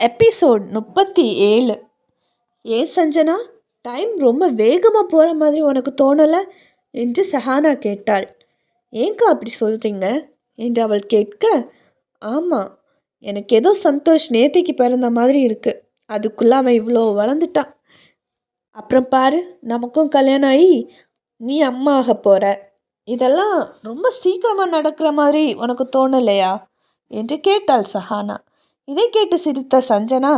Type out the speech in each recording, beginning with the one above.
Episode முப்பத்தி ஏழு. ஏன் சஞ்சனா டைம் ரொம்ப வேகமாக போகிற மாதிரி உனக்கு தோணலை? என்று சஹானா கேட்டாள். ஏங்கா அப்படி சொல்கிறீங்க என்று அவள் கேட்க ஆமாம் எனக்கு ஏதோ சந்தோஷ் நேத்திக்கு பிறந்த மாதிரி இருக்குது அதுக்குள்ளே அவன் இவ்வளோ வளர்ந்துட்டான் அப்புறம் பாரு நமக்கும் கல்யாணம் ஆகி நீ அம்மா ஆக போகிற இதெல்லாம் ரொம்ப சீக்கிரமாக நடக்கிற மாதிரி உனக்கு தோணலையா? என்று கேட்டாள் சஹானா. இதை கேட்டு சிரித்த சஞ்சனா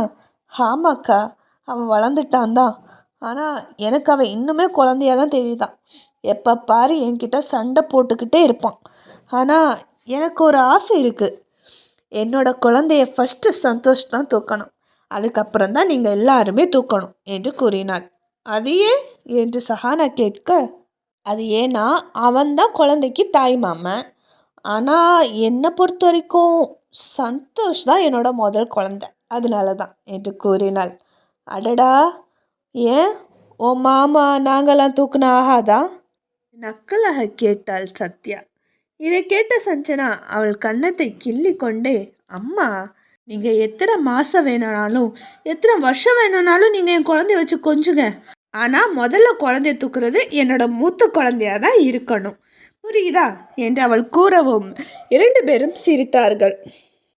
ஆமாக்கா அவன் வளர்ந்துட்டான் தான் ஆனால் எனக்கு அவன் இன்னுமே குழந்தையாக தான் தெரியுதான் எப்போ பாரு என்கிட்ட சண்டை போட்டுக்கிட்டே இருப்பான். ஆனால் எனக்கு ஒரு ஆசை இருக்குது என்னோட குழந்தைய ஃபஸ்ட்டு சந்தோஷ் தான் தூக்கணும். அதுக்கப்புறம் தான் நீங்கள் எல்லாருமே தூக்கணும் என்று கூறினாள். அது ஏன் என்று சஹானா கேட்க அது ஏன்னா அவன்தான் குழந்தைக்கு தாய் மாமன் ஆனால் என்னை பொறுத்த வரைக்கும் சந்தோஷ் தான் என்னோட முதல் குழந்த. அதனால தான் என்று கூறினாள். அடடா! ஏன்? ஓ மாமா நாங்களாம் தூக்குன ஆகாதா? நக்கலாக கேட்டாள் சத்யா. இதை கேட்ட சஞ்சனா அவள் கன்னத்தை கிள்ளி கொண்டே அம்மா நீங்கள் எத்தனை மாதம் வேணுனாலும் எத்தனை வருஷம் வேணும்னாலும் நீங்கள் என் குழந்தைய வச்சு கொஞ்சுங்க. ஆனால் முதல்ல குழந்தைய தூக்குறது என்னோட மூத்த குழந்தையாக தான் இருக்கணும். புரியுதா? என்று அவள் கூறவும் இரண்டு பேரும் சிரித்தார்கள்.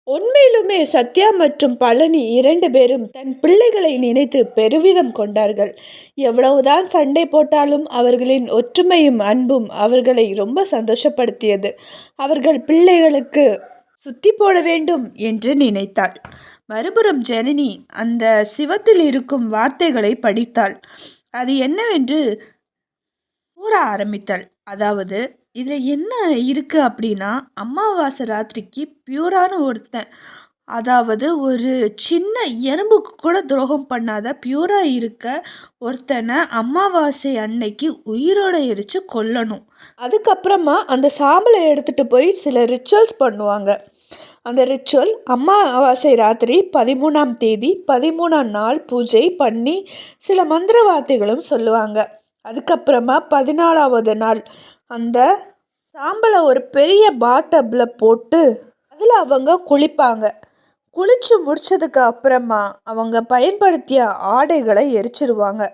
உண்மையிலுமே சத்யா மற்றும் பழனி இரண்டு பேரும் தன் பிள்ளைகளை நினைத்து பெருமிதம் கொண்டார்கள். எவ்வளவுதான் சண்டை போட்டாலும் அவர்களின் ஒற்றுமையும் அன்பும் அவர்களை ரொம்ப சந்தோஷப்படுத்தியது. அவர்கள் பிள்ளைகளுக்கு சுத்தி போட வேண்டும் என்று நினைத்தாள். மறுபுறம் ஜனனி அந்த சிவத்தில் இருக்கும் வார்த்தைகளை படித்தாள். அது என்னவென்று கூற ஆரம்பித்தாள். அதாவது இதில் என்ன இருக்குது அப்படின்னா அமாவாசை ராத்திரிக்கு பியூரான ஒருத்தன். அதாவது ஒரு சின்ன எறும்புக்கு கூட துரோகம் பண்ணாத பியூராக இருக்க ஒருத்தனை அமாவாசை அன்னைக்கு உயிரோட எரித்து கொல்லணும். அதுக்கப்புறமா அந்த சாம்பலை எடுத்துகிட்டு போய் சில ரிச்சுவல்ஸ் பண்ணுவாங்க. அந்த ரிச்சுவல் அமாவாசை ராத்திரி பதிமூணாம் தேதி பதிமூணாம் நாள் பூஜை பண்ணி சில மந்திர வார்த்தைகளும் சொல்லுவாங்க. அதுக்கப்புறமா பதினாலாவது நாள் அந்த சாம்பலை ஒரு பெரிய பாட்டப்பில் போட்டு அதில் அவங்க குளிப்பாங்க. குளித்து முடித்ததுக்கு அப்புறமா அவங்க பயன்படுத்திய ஆடைகளை எரிச்சிருவாங்க.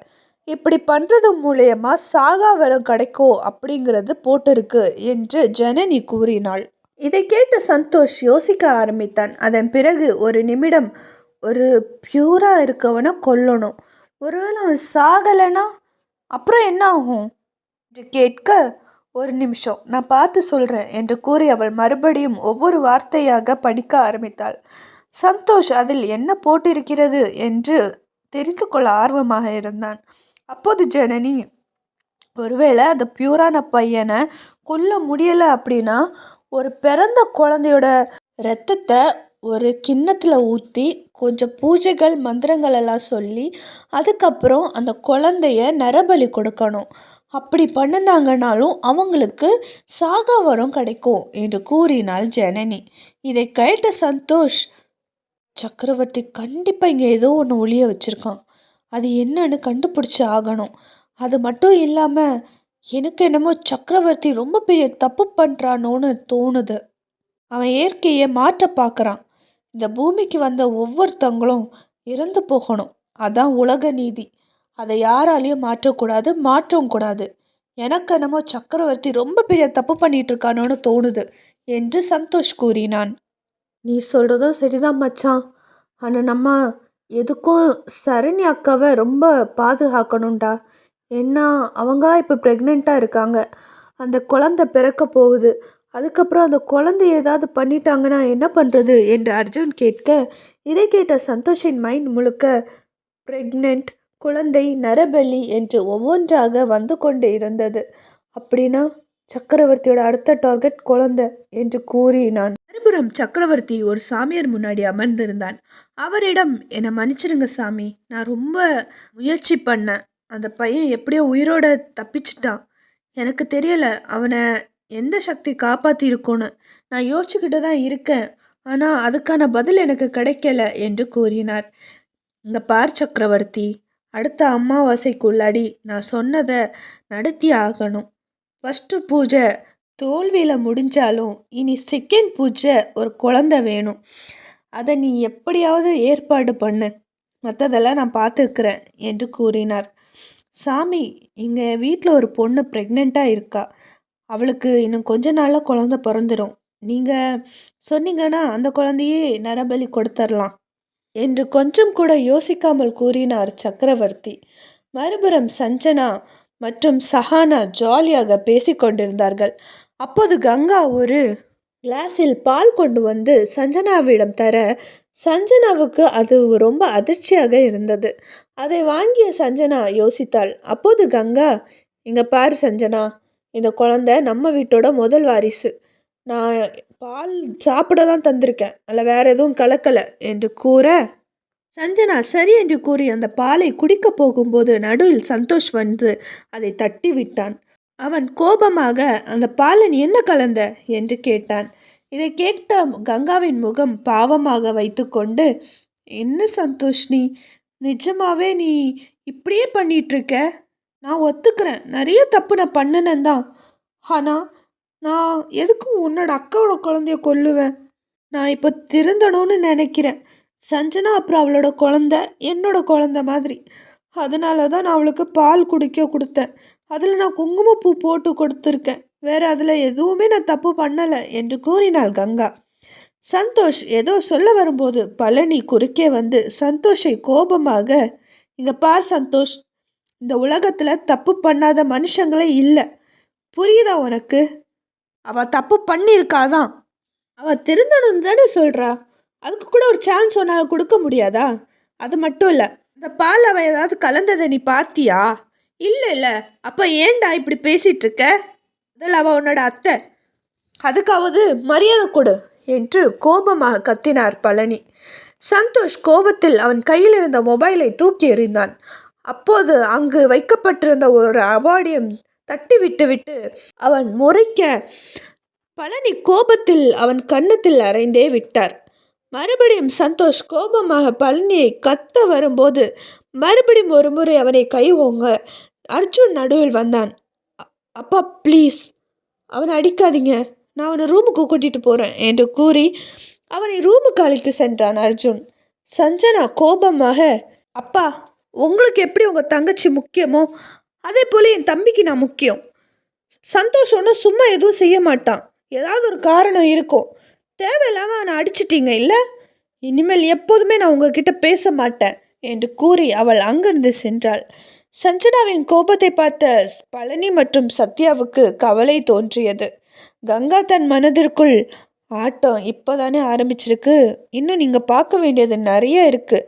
இப்படி பண்ணுறது மூலயமா சாகா வரம் கிடைக்கும் அப்படிங்கிறது போட்டிருக்கு என்று ஜனனி கூறினாள். இதை கேட்டு சந்தோஷ் யோசிக்க ஆரம்பித்தான். அதன் பிறகு ஒரு நிமிடம் ஒரு பியூராக இருக்கவனை கொல்லணும். ஒருவேளை அவன் சாகலைன்னா அப்புறம் என்ன ஆகும்? என்று கேட்க ஒரு நிமிஷம் நான் பார்த்து சொல்கிறேன் என்று கூறி அவள் மறுபடியும் ஒவ்வொரு வார்த்தையாக படிக்க ஆரம்பித்தாள். சந்தோஷ் அதில் என்ன போட்டிருக்கிறது? என்று தெரிந்து கொள்ள ஆர்வமாக இருந்தான். அப்போது ஜனனி ஒருவேளை அந்த பியூரான பையனை கொல்ல முடியலை அப்படின்னா ஒரு பிறந்த குழந்தையோட ரத்தத்தை ஒரு கிண்ணத்தில் ஊற்றி கொஞ்சம் பூஜைகள் மந்திரங்கள் எல்லாம் சொல்லி அதுக்கப்புறம் அந்த குழந்தைய நரபலி கொடுக்கணும். அப்படி பண்ணினாங்கனாலும் அவங்களுக்கு சாகா வரம் கிடைக்கும் என்று கூறினாள் ஜனனி. இதை கேட்ட சந்தோஷ் சக்கரவர்த்தி கண்டிப்பாக இங்கே ஏதோ ஒன்று ஒளிய வச்சுருக்கான். அது என்னன்னு கண்டுபிடிச்சி ஆகணும். அது மட்டும் இல்லாமல் எனக்கு என்னமோ சக்கரவர்த்தி ரொம்ப பெரிய தப்பு பண்ணுறானோன்னு தோணுது. அவன் இயற்கையை மாற்ற பார்க்குறான் இந்த பூமிக்கு வந்த ஒவ்வொருத்தவங்களும் இறந்து போகணும். அதான் உலக நீதி. அதை யாராலையும் மாற்றக்கூடாது மாற்றவும் கூடாது. எனக்கு என்னமோ சக்கரவர்த்தி ரொம்ப பெரிய தப்பு பண்ணிட்டு இருக்கானோன்னு தோணுது என்று சந்தோஷ் கூறினான். நீ சொல்கிறதும் சரிதான் மச்சான். ஆனால் நம்ம எதுக்கும் சரணி அக்காவை ரொம்ப பாதுகாக்கணும்டா. ஏன்னா அவங்க இப்போ ப்ரெக்னெண்ட்டாக இருக்காங்க. அந்த குழந்த பிறக்க போகுது. அதுக்கப்புறம் அந்த குழந்தை ஏதாவது பண்ணிட்டாங்கன்னா என்ன பண்ணுறது என்று அர்ஜுன் கேட்க இதை கேட்ட சந்தோஷின் மைண்ட் முழுக்க ப்ரெக்னென்ட் குழந்தை நரபலி என்று ஒவ்வொன்றாக வந்து கொண்டு இருந்தது. அப்படின்னா சக்கரவர்த்தியோட அடுத்த டார்கெட் குழந்தை என்று கூறினான். மறுபுறம் சக்கரவர்த்தி ஒரு சாமியார் முன்னாடி அமர்ந்திருந்தான். அவரிடம் என்னை மன்னிச்சிருங்க சாமி. நான் ரொம்ப முயற்சி பண்ணேன். அந்த பையன் எப்படியோ உயிரோட தப்பிச்சிட்டான். எனக்கு தெரியலை அவனை எந்த சக்தி காப்பாற்றிருக்கோன்னு நான் யோசிச்சுக்கிட்டு தான் இருக்கேன். ஆனால் அதுக்கான பதில் எனக்கு கிடைக்கல என்று கூறினார். இந்த பார் சக்கரவர்த்தி. அடுத்த அமாவாசைக்குள்ளாடி நான் சொன்னதை நடத்தி ஆகணும். ஃபஸ்ட்டு பூஜை தோல்வியில் முடிஞ்சாலும் இனி செகண்ட் பூஜை ஒரு குழந்த வேணும். அதை நீ எப்படியாவது ஏற்பாடு பண்ணு. மற்றதெல்லாம் நான் பார்த்துக்கிறேன் என்று கூறினார். சாமி இங்கே வீட்டில் ஒரு பொண்ணு ப்ரெக்னெண்ட்டாக இருக்கா. அவளுக்கு இன்னும் கொஞ்ச நாளில் குழந்த பிறந்துடும் நீங்கள் சொன்னீங்கன்னா அந்த குழந்தையே நரபலி கொடுத்துர்லாம். என்று கொஞ்சம் கூட யோசிக்காமல் கூறினார் சக்கரவர்த்தி. மறுபுறம் சஞ்சனா மற்றும் சஹானா ஜாலியாக பேசிக்கொண்டிருந்தார்கள் அப்போது கங்கா ஒரு கிளாஸில் பால் கொண்டு வந்து சஞ்சனாவிடம் தர சஞ்சனாவுக்கு அது ரொம்ப அதிர்ச்சியாக இருந்தது. அதை வாங்கிய சஞ்சனா யோசித்தாள். அப்போது கங்கா இங்கே பாரு சஞ்சனா இந்த குழந்தை நம்ம வீட்டோட முதல் வாரிசு. நான் பால் சாப்பிட தான் தந்திருக்கேன். அதில் வேற எதுவும் கலக்கலை என்று கூற சஞ்சனா சரி என்று கூறி அந்த பாலை குடிக்கப் போகும்போது நடுவில் சந்தோஷ் வந்து அதை தட்டி விட்டான் அவன் கோபமாக அந்த பாலன் என்ன கலந்த? என்று கேட்டான். இதை கேட்ட கங்காவின் முகம் பாவமாக வைத்துக்கொண்டு என்ன சந்தோஷ் நீ? நிஜமாவே நீ இப்படியே பண்ணிட்டு இருக்க? நான் ஒத்துக்கிறேன். நிறைய தப்பு நான் பண்ணினேன் தான் ஆனால் நான் எதுக்கும் உன்னோட அக்காவோட குழந்தைய கொல்லுவேன்? நான் இப்போ திருந்தணும்னு நினைக்கிறேன். சஞ்சனா அப்புறம் அவளோட குழந்த என்னோட குழந்த மாதிரி. அதனால தான் நான் அவளுக்கு பால் குடிக்க கொடுத்தேன். அதில் நான் குங்குமப்பூ போட்டு கொடுத்துருக்கேன். வேற அதில் எதுவுமே நான் தப்பு பண்ணலை என்று கூறினாள் கங்கா. சந்தோஷ் ஏதோ சொல்ல வரும்போது பழனி குறுக்கே வந்து சந்தோஷை கோபமாக இங்கே பார் சந்தோஷ் இந்த உலகத்தில் தப்பு பண்ணாத மனுஷங்களே இல்லை. புரியுதா உனக்கு? அவள் தப்பு பண்ணியிருக்காதான். அவள் திருந்தணும் தானே சொல்கிறா அதுக்கு கூட ஒரு சான்ஸ் உன்னால் கொடுக்க முடியாதா? அது மட்டும் இல்லை இந்த பால் அவள் ஏதாவது கலந்ததை நீ பார்த்தியா? இல்லை இல்லை அப்போ ஏன்டா இப்படி பேசிகிட்டு இருக்க அதில் அவள் உன்னோட அத்தை. அதுக்காவது மரியாதை கொடு என்று கோபமாக கத்தினார் பழனி. சந்தோஷ் கோபத்தில் அவன் கையில் இருந்த மொபைலை தூக்கி எறிந்தான். அப்போது அங்கு வைக்கப்பட்டிருந்த ஒரு அவார்டியம் தட்டி விட்டுவிட்டு அவன் முறைக்க பழனி கோபத்தில் அவன் கன்னத்தில் அரைந்தே விட்டார். மறுபடியும் சந்தோஷ் கோபமாக பழனியை கத்த வரும்போது மறுபடியும் ஒரு முறை அவனை கை ஓங்க அர்ஜுன் நடுவில் வந்தான். அப்பா ப்ளீஸ் அவனை அடிக்காதீங்க. நான் அவனை ரூமுக்கு கூட்டிகிட்டு போகிறேன் என்று கூறி அவனை ரூமுக்கு அழைத்து சென்றான் அர்ஜுன். சஞ்சனா கோபமாக அப்பா உங்களுக்கு எப்படி உங்கள் தங்கச்சி முக்கியமோ அதே போல் என் தம்பிக்கு நான் முக்கியம். சந்தோஷம் ஒன்றும் சும்மா எதுவும் செய்ய மாட்டான். ஏதாவது ஒரு காரணம் இருக்கும் தேவையில்லாமல் அவனை அடிச்சிட்டீங்க இல்லை? இனிமேல் எப்போதுமே நான் உங்ககிட்ட பேச மாட்டேன் என்று கூறி அவள் அங்கிருந்து சென்றாள். சஞ்சனாவின் கோபத்தை பார்த்த பழனி மற்றும் சத்யாவுக்கு கவலை தோன்றியது. கங்கா தன் மனதிற்குள் ஆட்டம் இப்போதானே ஆரம்பிச்சிருக்கு. இன்னும் நீங்கள் பார்க்க வேண்டியது நிறைய இருக்குது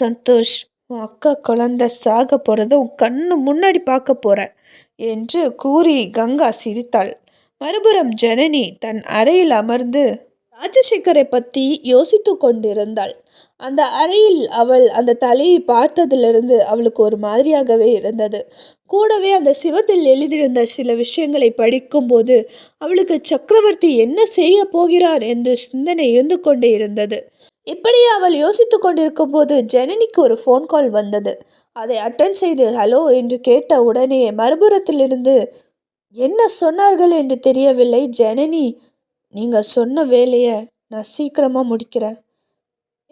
சந்தோஷ் உன் அக்கா குழந்த சாக போகிறத உன் கண்ணு முன்னாடி பார்க்க போகிற என்று கூறி கங்கா சிரித்தாள். மறுபுறம் ஜனனி தன் அறையில் அமர்ந்து ராஜசேகரை பற்றி யோசித்து கொண்டிருந்தாள். அந்த அறையில் அவள் அந்த தலையை பார்த்ததிலிருந்து அவளுக்கு ஒரு மாதிரியாகவே இருந்தது. கூடவே அந்த சிவத்தில் எழுதியிருந்த சில விஷயங்களை படிக்கும்போது அவளுக்கு சக்கரவர்த்தி என்ன செய்ய போகிறார் என்று சிந்தனை இருந்து கொண்டே இருந்தது. இப்படி அவள் யோசித்து கொண்டிருக்கும் போது ஜனனிக்கு ஒரு ஃபோன் கால் வந்தது. அதை அட்டன் செய்து ஹலோ என்று கேட்ட உடனே மறுபுறத்திலிருந்து என்ன சொன்னார்கள் என்று தெரியவில்லை ஜனனி. நீங்கள் சொன்ன வேலையை நான் சீக்கிரமாக முடிக்கிறேன்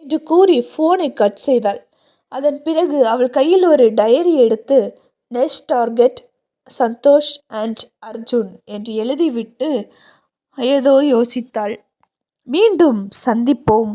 என்று கூறி ஃபோனை கட் செய்தாள். அதன் பிறகு அவள் கையில் ஒரு டயரி எடுத்து next target Santhosh and Arjun என்று எழுதிவிட்டு ஏதோ யோசித்தாள். மீண்டும் சந்திப்போம்